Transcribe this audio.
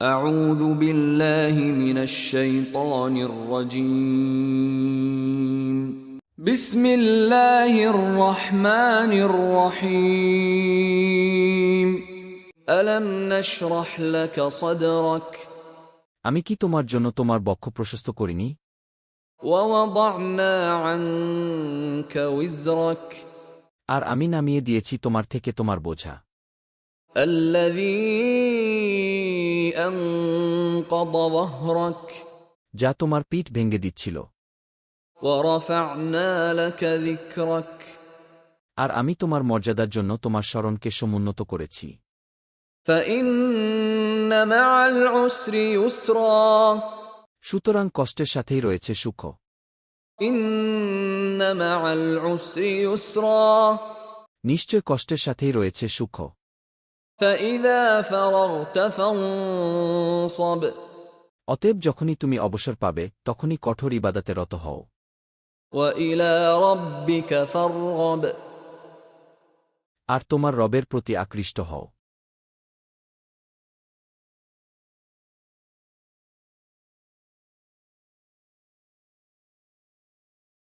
أعوذ بالله من الشيطان الرجيم بسم الله الرحمن الرحيم ألم نشرح لك صدرك আমি কি তোমার জন্য তোমার বক্ষ প্রশস্ত করিনি ووضعنا عنك وزرك আর আমি নামিয়ে দিয়েছি তোমার থেকে তোমার বোঝা الذي أنقض ظهرك যা তোমার পিঠ ভেঙ্গে দিচ্ছিল। আর আমি তোমার মর্যাদার জন্য তোমার স্মরণকে সমুন্নত করেছি। সুতরাং কষ্টের সাথেই রয়েছে সুখ। নিশ্চয় কষ্টের সাথেই রয়েছে সুখ। অতএব যখনই তুমি অবসর পাবে তখনই কঠোর ইবাদাতে রত হও। আর তোমার রবের প্রতি আকৃষ্ট হও।